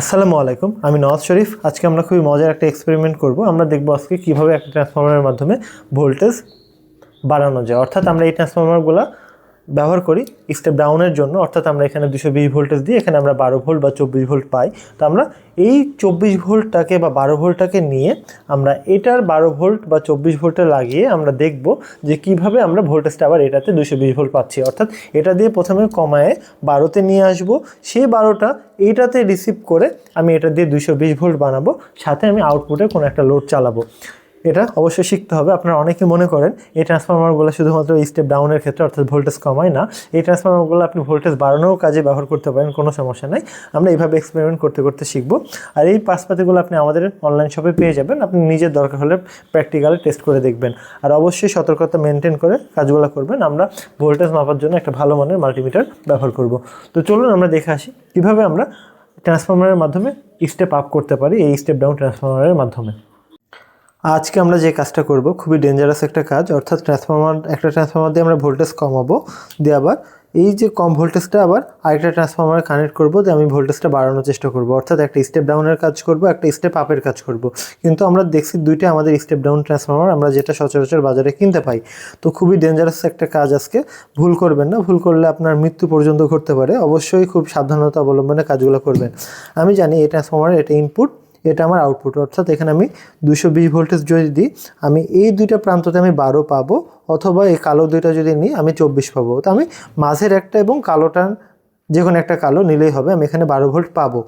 আসসালামু আলাইকুম, আমি নওয়াজ শরীফ। আজকে আমরা খুবই মজার একটা এক্সপেরিমেন্ট করব। আমরা দেখব আজকে কীভাবে একটা ট্রান্সফর্মারের মাধ্যমে ভোল্টেজ বাড়ানো যায়। অর্থাৎ আমরা এই ট্রান্সফরমারগুলো ব্যবহার করি স্টেপ ডাউনের জন্য। অর্থাৎ আমরা এখানে দুশো বিশ ভোল্টেজ দিই এখানে আমরা বারো ভোল্ট বা চব্বিশ ভোল্ট পাই। তো আমরা এই চব্বিশ ভোল্টটাকে বা বারো ভোল্টটাকে নিয়ে আমরা এটার বারো ভোল্ট বা চব্বিশ ভোল্টে লাগিয়ে আমরা দেখব যে কীভাবে আমরা ভোল্টেজটা আবার এটাতে দুশো বিশ ভোল্ট পাচ্ছি। অর্থাৎ এটা দিয়ে প্রথমে কমায়ে বারোতে নিয়ে আসব। সেই বারোটা এইটাতে রিসিভ করে আমি এটা দিয়ে দুশো বিশ ভোল্ট বানাবো। সাথে আমি আউটপুটে কোনো একটা লোড চালাবো। এটা অবশ্যই শিখতে হবে। আপনারা অনেকে মনে করেন, এই ট্রান্সফরমারগুলো শুধুমাত্র স্টেপ ডাউনের ক্ষেত্রে, অর্থাৎ ভোল্টেজ কমায় না। এই ট্রান্সফরমারগুলো আপনি ভোল্টেজ বাড়ানোর কাজে ব্যবহার করতে পারেন, কোনো সমস্যা নাই। আমরা এইভাবে এক্সপেরিমেন্ট করতে করতে শিখব। আর এই পাসপাতিগুলো আপনি আমাদের অনলাইন শপে পেয়ে যাবেন। আপনি নিজের দরকার হলে প্র্যাকটিক্যালে টেস্ট করে দেখবেন। আর অবশ্যই সতর্কতা মেনটেন করে কাজগুলো করবেন। আমরা ভোল্টেজ মাপার জন্য একটা ভালো মানের মাল্টিমিটার ব্যবহার করব। তো চলুন আমরা দেখে আসি কীভাবে আমরা ট্রান্সফরমারের মাধ্যমে স্টেপ আপ করতে পারি, এই স্টেপ ডাউন ট্রান্সফরমারের মাধ্যমে। আজকে আমরা যে কাজটা করব, খুবই ডেঞ্জারাস একটা কাজ, অর্থাৎ ট্রান্সফর্মার একটা ট্রান্সফর্মার দিয়ে আমরা ভোল্টেজ কমাবো, দিয়ে আবার এই যে কম ভোল্টেজটা আবার আরেকটা ট্রান্সফরমারে কানেক্ট করব, দিয়ে আমি ভোল্টেজটা বাড়ানোর চেষ্টা করব। অর্থাৎ একটা স্টেপ ডাউনের কাজ করব, একটা স্টেপ আপের কাজ করব। কিন্তু আমরা দেখছি দুইটা আমাদের স্টেপ ডাউন ট্রান্সফর্মার আমরা যেটা সচরাচর বাজারে কিনতে পাই। তো খুবই ডেঞ্জারাস একটা কাজ আজকে। ভুল করবেন না, ভুল করলে আপনার মৃত্যু পর্যন্ত ঘটতে পারে। অবশ্যই খুব সাবধানতা অবলম্বনে কাজগুলো করবেন। আমি জানি এই ট্রান্সফরমারের এটা ইনপুট এটা আমার আউটপুট অর্থাৎ এখানে আমি দুশো বিশ ভোল্টেজ যদি দিই, আমি এই দুইটা প্রান্ততে আমি বারো পাবো, অথবা এই কালো দুইটা যদি নিই, আমি চব্বিশ পাবো। তো আমি মাঝের একটা এবং কালোটার যে কোনো একটা কালো নিলেই হবে, আমি এখানে বারো ভোল্ট পাবো।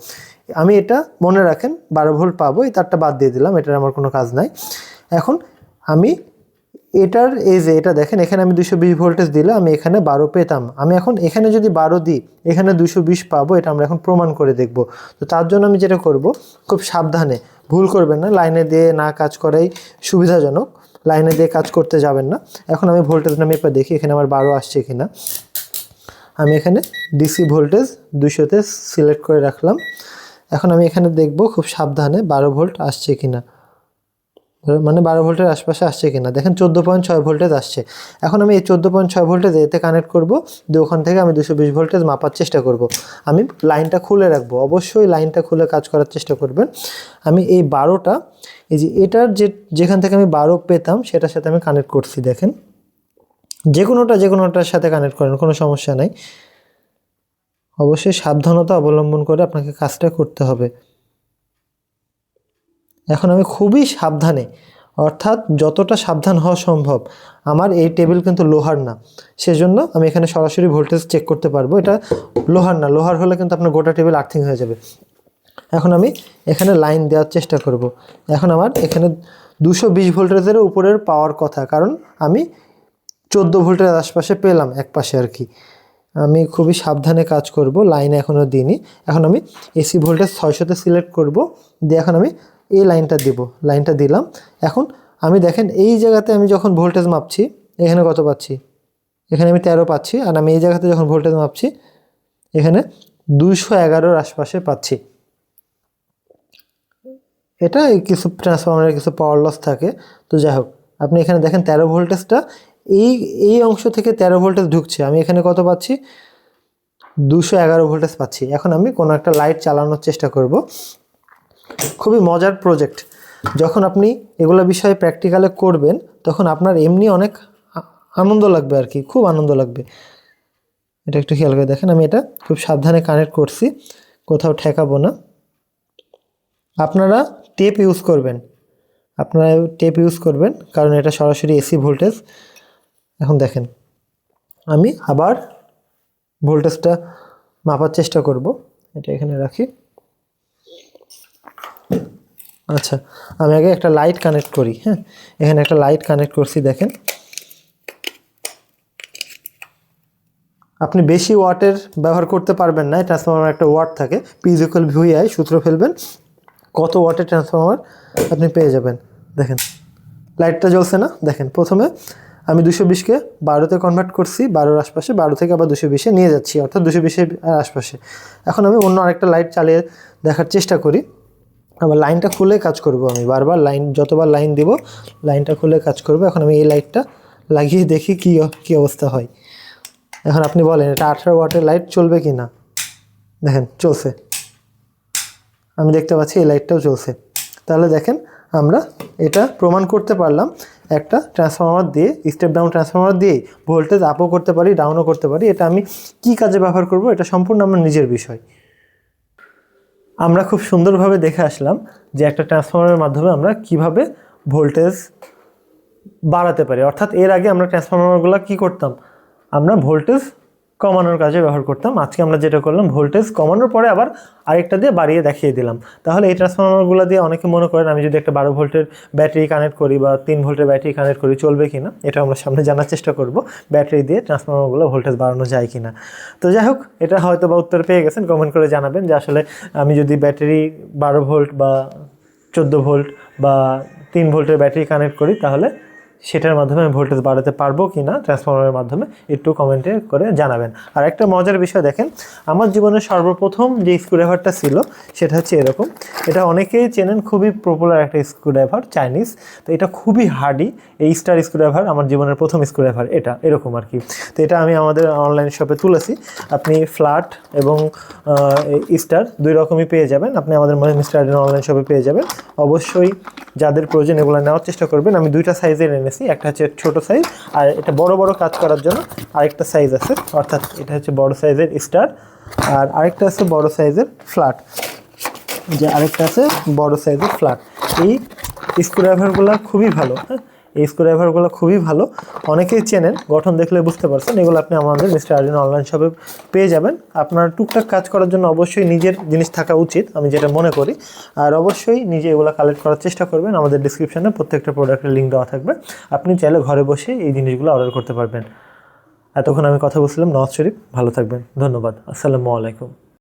আমি এটা মনে রাখেন, বারো ভোল্ট পাবো, এই তারটা বাদ দিয়ে দিলাম, এটার আমার কোনো কাজ নাই। এখন আমি এটার এই যে, এটা দেখেন, এখানে আমি দুশো বিশ ভোল্টেজ দিলে আমি এখানে বারো পেতাম। আমি এখন এখানে যদি বারো দিই, এখানে দুশো বিশ পাবো, এটা আমরা এখন প্রমাণ করে দেখব। তো তার জন্য আমি যেটা করব, খুব সাবধানে, ভুল করবেন না, লাইনে দিয়ে না কাজ করাই সুবিধাজনক, লাইনে দিয়ে কাজ করতে যাবেন না। এখন আমি ভোল্টেজ নামে এবার দেখি, এখানে আমার বারো আসছে কি না আমি এখানে ডিসি ভোল্টেজ দুশোতে সিলেক্ট করে রাখলাম। এখন আমি এখানে দেখব খুব সাবধানে বারো ভোল্ট আসছে কিনা। মানে বারো ভোল্টের আশপাশে আসছে কিনা। দেখেন চোদ্দ পয়েন্ট ছয় ভোল্টেজ আসছে। এখন আমি এই চোদ্দ পয়েন্ট ছয় ভোল্টেজ এতে কানেক্ট করব, দিয়ে ওখান থেকে আমি দুশো বিশ ভোল্টেজ মাপার চেষ্টা করব। আমি লাইনটা খুলে রাখব। অবশ্যই লাইনটা খুলে কাজ করার চেষ্টা করবেন। আমি এই বারোটা, এই যে এটার যে, যেখান থেকে আমি বারো পেতাম, সেটার সাথে আমি কানেক্ট করছি, দেখেন। যে কোনোটা যে কোনোটার সাথে কানেক্ট করেন, কোনো সমস্যা নাই। অবশ্যই সাবধানতা অবলম্বন করে আপনাকে কাজটা করতে হবে। এখন আমি খুবই সাবধানে, অর্থাৎ যতটা সাবধান হওয়া সম্ভব, আমার এই টেবিল কিন্তু লোহার না। সেজন্য আমি এখানে সরাসরি ভোল্টেজ চেক করতে পারব। এটা লোহার না, লোহার হলে কিন্তু আপনার গোটা টেবিল আর্থিং হয়ে যাবে। এখন আমি এখানে লাইন দেওয়ার চেষ্টা করব। এখন আমার এখানে দুশো বিশ ভোল্টেজের উপরের পাওয়ার কথা, কারণ আমি চোদ্দ ভোল্টের আশপাশে পেলাম এক পাশে আর কি। আমি খুবই সাবধানে কাজ করব লাইন এখনও দিইনি। এখন আমি এসি ভোল্টেজ ছয়শোতে সিলেক্ট করব। দিয়ে এখন আমি এই লাইনটা দেব, লাইনটা দিলাম। এখন আমি দেখেন, এই জায়গাতে আমি যখন ভোল্টেজ মাপছি, এখানে কত পাচ্ছি? এখানে আমি তেরো পাচ্ছি, আর আমি এই জায়গাতে যখন ভোল্টেজ মাপছি, এখানে দুশো এগারোর আশপাশে পাচ্ছি। এটা কিছু ট্রান্সফরমারের কিছু পাওয়ার লস থাকে। তো যাই হোক, আপনি এখানে দেখেন, তেরো ভোল্টেজটা, এই এই অংশ থেকে তেরো ভোল্টেজ ঢুকছে। আমি এখানে কত পাচ্ছি? দুশো এগারো ভোল্টেজ পাচ্ছি। এখন আমি কোনো একটা লাইট চালানোর চেষ্টা করব। খুবই মজার প্রজেক্ট যখন আপনি এগুলো বিষয়ে প্র্যাকটিক্যালে করবেন, তখন আপনার এমনি অনেক আনন্দ লাগবে আর কি, খুব আনন্দ লাগবে। এটা একটু খেয়াল করে দেখেন, আমি এটা খুব সাবধানে কানেক্ট করছি, কোথাও ঠেকাবো না। আপনারা টেপ ইউজ করবেন। আপনারা টেপ ইউজ করবেন, কারণ এটা সরাসরি এসি ভোল্টেজ এখন দেখেন, আমি আবার ভোল্টেজটা মাপার চেষ্টা করব। এটা এখানে রাখি। আচ্ছা আমি আগে একটা লাইট কানেক্ট করি হ্যাঁ? এখানে একটা লাইট কানেক্ট করছি, দেখেন। আপনি বেশি ওয়াটের ব্যবহার করতে পারবেন না ট্রান্সফরমার একটা ওয়াট থাকে পিজিক্যাল ভিউআই সূত্র ফেলবেন, কত ওয়াটের ট্রান্সফরমার আপনি পেয়ে যাবেন, দেখেন। লাইটটা জ্বলছে না, দেখেন, প্রথমে আমি দুশো বিশকে বারোতে কনভার্ট করছি বারোর আশপাশে, বারো থেকে আবার দুশো বিশে নিয়ে যাচ্ছি, অর্থাৎ দুশো বিশের আশপাশে। এখন আমি অন্য আরেকটা লাইট চালিয়ে দেখার চেষ্টা করি। আবার লাইনটা খুলে কাজ করব আমি। বারবার লাইন, যতবার লাইন দিব, লাইনটা খুলে কাজ করব। এখন আমি এই লাইটটা লাগিয়ে দেখি কী কী অবস্থা হয়। এখন আপনি বলেন, এটা আঠারো ওয়াটের লাইট চলবে কি না দেখেন, চলছে। আমি দেখতে পাচ্ছি এই লাইটটাও চলছে। তাহলে দেখেন, আমরা এটা প্রমাণ করতে পারলাম। একটা ট্রান্সফর্মার দিয়ে, স্টেপ ডাউন ট্রান্সফর্মার দিয়ে ভোল্টেজ আপও করতে পারি ডাউনও করতে পারি। এটা আমি কি কাজে ব্যবহার করব? এটা সম্পূর্ণ আমার নিজের বিষয়। আমরা খুব সুন্দরভাবে দেখে আসলাম যে একটা ট্রান্সফর্মারের মাধ্যমে আমরা কীভাবে ভোল্টেজ বাড়াতে পারি। অর্থাৎ এর আগে আমরা ট্রান্সফর্মারগুলো কি করতাম? আমরা ভোল্টেজ কমানোর কাজে ব্যবহার করতাম। আজকে আমরা যেটা করলাম ভোল্টেজ কমানোর পরে আবার আরেকটা দিয়ে বাড়িয়ে দেখিয়ে দিলাম। তাহলে এই ট্রান্সফর্মারগুলো দিয়ে অনেকে মনে করেন, আমি যদি একটা বারো ভোল্টের ব্যাটারি কানেক্ট করি বা তিন ভোল্টের ব্যাটারি কানেক্ট করি, চলবে কি না এটা আমরা সামনে জানার চেষ্টা করব, ব্যাটারি দিয়ে ট্রান্সফর্মারগুলো ভোল্টেজ বাড়ানো যায় কি না তো যাই হোক, এটা হয়তো বা উত্তর পেয়ে গেছেন কমেন্ট করে জানাবেন যে আসলে আমি যদি ব্যাটারি বারো ভোল্ট বা চোদ্দ ভোল্ট বা তিন ভোল্টের ব্যাটারি কানেক্ট করি, তাহলে সেটার মাধ্যমে আমি ভোল্টেজ বাড়াতে পারব কি না ট্রান্সফরমারের মাধ্যমে একটু কমেন্টে করে জানাবেন। আর একটা মজার বিষয় দেখেন, আমার জীবনের সর্বপ্রথম যে স্ক্রুড্রাইভারটা ছিল, সেটা হচ্ছে এরকম। এটা অনেকেই চেনেন, খুবই পপুলার একটা স্ক্রুড্রাইভার চাইনিজ তো এটা খুবই হার্ডি এই স্টার স্ক্রুড্রাইভার আমার জীবনের প্রথম স্ক্রুড্রাইভার এটা, এরকম আর কি। তো এটা আমি আমাদের অনলাইন শপে তুলেছি। আপনি ফ্ল্যাট এবং স্টার দুই রকমই পেয়ে যাবেন। আপনি আমাদের মিস্টার অনলাইন শপে পেয়ে যাবেন। অবশ্যই যাদের প্রয়োজন এগুলো নেওয়ার চেষ্টা করবেন। আমি দুইটা সাইজের এনেছি একটা হচ্ছে ছোট সাইজ আর এটা বড় বড় কাজ করার জন্য আরেকটা সাইজ আছে, অর্থাৎ এটা হচ্ছে বড় সাইজের স্টার আর আরেকটা আছে বড় সাইজের ফ্ল্যাট যে আরেকটা আছে বড় সাইজের ফ্ল্যাট এই স্ক্রুড্রাইভারগুলো খুবই ভালো হ্যাঁ? এই স্ক্রুড্রাইভারগুলো খুবই ভালো। অনেকেই চেনেন, গঠন দেখলে বুঝতে পারছেন, এগুলো আপনি আমাদের মিস্টার আর্ডিন অনলাইন শপে পেয়ে যাবেন। আপনার টুকটাক কাজ করার জন্য অবশ্যই নিজের জিনিস থাকা উচিত, আমি যেটা মনে করি। আর অবশ্যই নিজে এগুলো কালেক্ট করার চেষ্টা করবেন, আমাদের ডিসক্রিপশনে প্রত্যেকটা প্রোডাক্টের লিঙ্ক দেওয়া থাকবে। আপনি চাইলে ঘরে বসে এই জিনিসগুলো অর্ডার করতে পারবেন। এতক্ষণ আমি কথা বলছিলাম নওয়াজ শরীফ, ভালো থাকবেন, ধন্যবাদ, আসসালামু আলাইকুম।